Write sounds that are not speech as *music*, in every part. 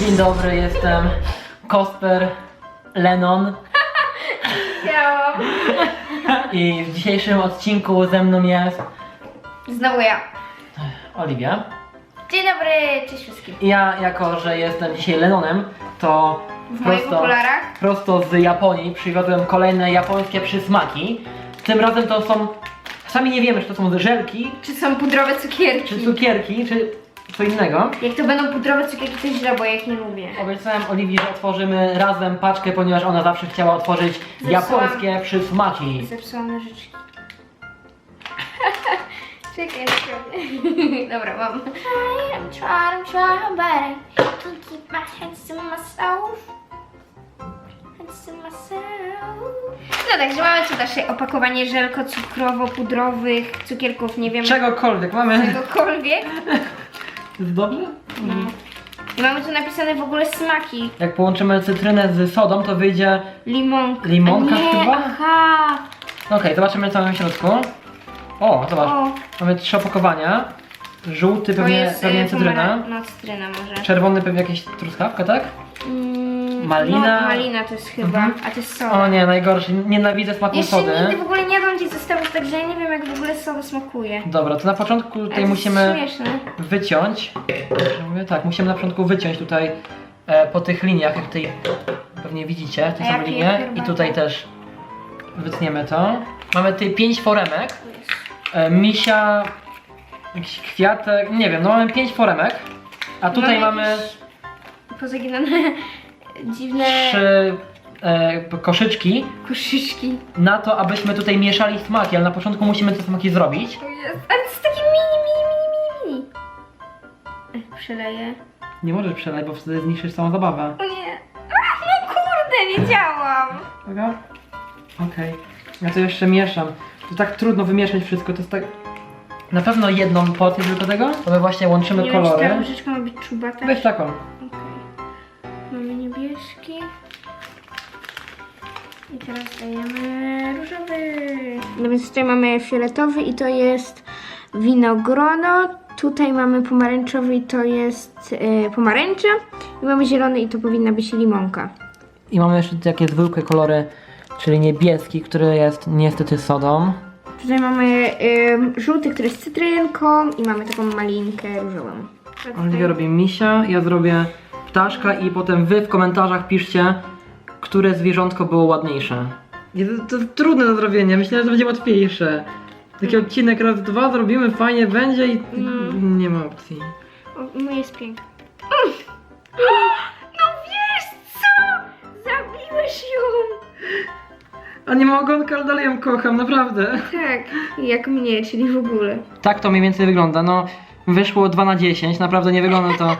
Dzień dobry, jestem Kosper Lennon Chciałam. i w dzisiejszym odcinku ze mną jest Znowu ja. Oliwia. Dzień dobry, cześć wszystkim. I Ja, jako że jestem dzisiaj Lennonem, to W moich prosto, okularach? prosto z Japonii przywiozłem kolejne japońskie przysmaki. Tym razem to są, sami nie wiemy, czy to są żelki, Czy są pudrowe cukierki? czy cukierki, czy co innego. Jak to będą pudrowe cukierki, to źle, bo ja ich nie lubię. Obiecałem Oliwii, że otworzymy razem paczkę, ponieważ ona zawsze chciała otworzyć Zepsułam. japońskie przysmaki. Zepsułam nożyczki. *laughs* Czekaj, sprawdzę. *laughs* Dobra, mam. I'm trying, I'm trying, but I can't keep my hands to myself. Hands to myself. No także mamy tu nasze opakowanie żelko cukrowo-pudrowych cukierków, nie wiem Czegokolwiek, mamy... czegokolwiek. *laughs* Jest dobrze? No. I mamy tu napisane w ogóle smaki. Jak połączymy cytrynę z sodą, to wyjdzie... Limonka. Limonka A nie, chyba? Aha. Okej, zobaczymy co mamy w środku. O, zobacz. O, Mamy trzy opakowania. Żółty pewnie, jest pewnie cytryna. pomara- No, cytryna może. Czerwony pewnie jakieś truskawka, tak? Mm, Malina. No, malina to jest chyba, Mhm. a to jest soda. O nie, najgorszy. Nienawidzę smaku Jeszcze nigdy w ogóle nie jadłam gdzieś zestawów, także ja nie wiem jak w ogóle soda smakuje. Dobra, to na początku Ale tutaj to jest musimy śmieszne. wyciąć. Mówię, tak, musimy na początku wyciąć tutaj e, po tych liniach, jak tutaj pewnie widzicie, te A ja same piję linie. I herbatę. tutaj też wytniemy to. Mamy tutaj pięć foremek. E, misia, jakiś kwiatek, nie wiem, no mamy pięć foremek. A tutaj mamy jakieś Pozaginane dziwne trzy e, koszyczki koszyczki. na to, abyśmy tutaj mieszali smaki, ale na początku musimy te smaki zrobić. To jest, ale to jest takie mini, mini, mini, mini, mini. E, Przeleję. Nie możesz przelać, bo wtedy zniszczysz całą zabawę. O nie. A, no kurde, wiedziałam. Uwaga. Okej. Ja to jeszcze mieszam. To tak trudno wymieszać wszystko, to jest tak... Na pewno jedną porcję tylko tego? To my właśnie łączymy Nie wiem, czy ta kolory. różyczka ma być czubata. Weź taką. I teraz dajemy różowy. No więc tutaj mamy fioletowy i to jest winogrono. Tutaj mamy pomarańczowy i to jest e, pomarańcza. I mamy zielony i to powinna być limonka. I mamy jeszcze takie zwykłe kolory, czyli niebieski, który jest niestety sodą. Tutaj mamy e, żółty, który jest cytrynką i mamy taką malinkę różową. Oliwia robi misia, ja zrobię ptaszka i potem wy w komentarzach piszcie, które zwierzątko było ładniejsze. Jezu, to jest trudne do zrobienia, myślałem, że będzie łatwiejsze. Taki odcinek raz, dwa zrobimy, fajnie będzie i No. nie ma opcji. O, mój jest piękny. *gasps* No wiesz co? Zabiłeś ją! A nie ma ogonka, ale dalej ją kocham, naprawdę. Tak, jak mnie, czyli w ogóle. Tak to mniej więcej wygląda, no wyszło 2 na 10, naprawdę nie wygląda to *laughs*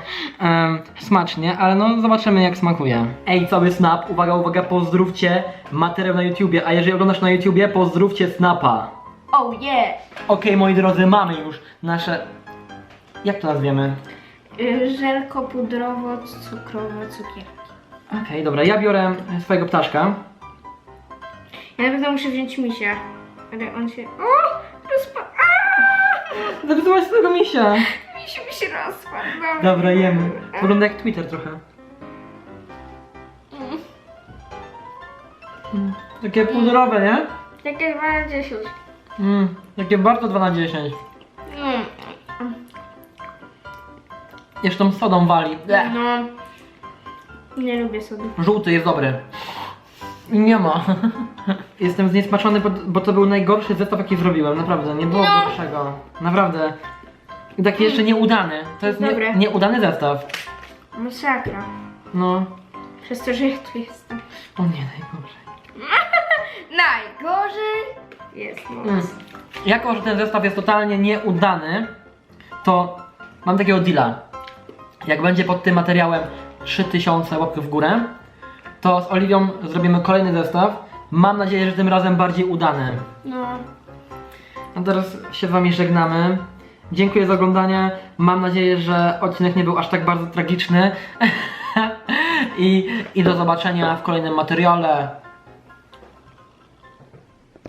em, smacznie, ale no zobaczymy jak smakuje. Ej, cały Snap, uwaga, uwaga, pozdrówcie materiał na YouTubie, a jeżeli oglądasz na YouTubie, pozdrówcie Snapa. Oh yeah! Okej, moi drodzy, mamy już nasze... Jak to nazwiemy? Y, Żelko pudrowo, cukrowo, cukierki. Okej, dobra, ja biorę swojego ptaszka. Ja na pewno muszę wziąć misia. Ale on się... O! Rozpadł! Zepsułaś swojego misia. Misiu mi się rozpadł. Dobra, Dobra, jemy. Wygląda jak Twitter trochę. Mm. Mm, Takie pudrowe, nie? Takie 2 na 10. Mm, takie bardzo 2 na 10. Mm. Jeszcze tą sodą wali. Bleh. No. Nie lubię sobie. Żółty jest dobry. Nie ma. *laughs* Jestem zniesmaczony, bo, bo to był najgorszy zestaw, jaki zrobiłem. Naprawdę, nie było No. gorszego. Naprawdę. I taki jeszcze nieudany. To jest nie, nieudany zestaw. Masakra. No. Przez to, że ja tu jestem. O nie, najgorzej. *laughs* Najgorzej jest moc. Mm. Jako, że ten zestaw jest totalnie nieudany, to mam takiego deala. Jak będzie pod tym materiałem 3000 łapek w górę, to z Oliwią zrobimy kolejny zestaw. Mam nadzieję, że tym razem bardziej udany. No. A teraz się z wami żegnamy. Dziękuję za oglądanie. Mam nadzieję, że odcinek nie był aż tak bardzo tragiczny. *laughs* I, I do zobaczenia w kolejnym materiale.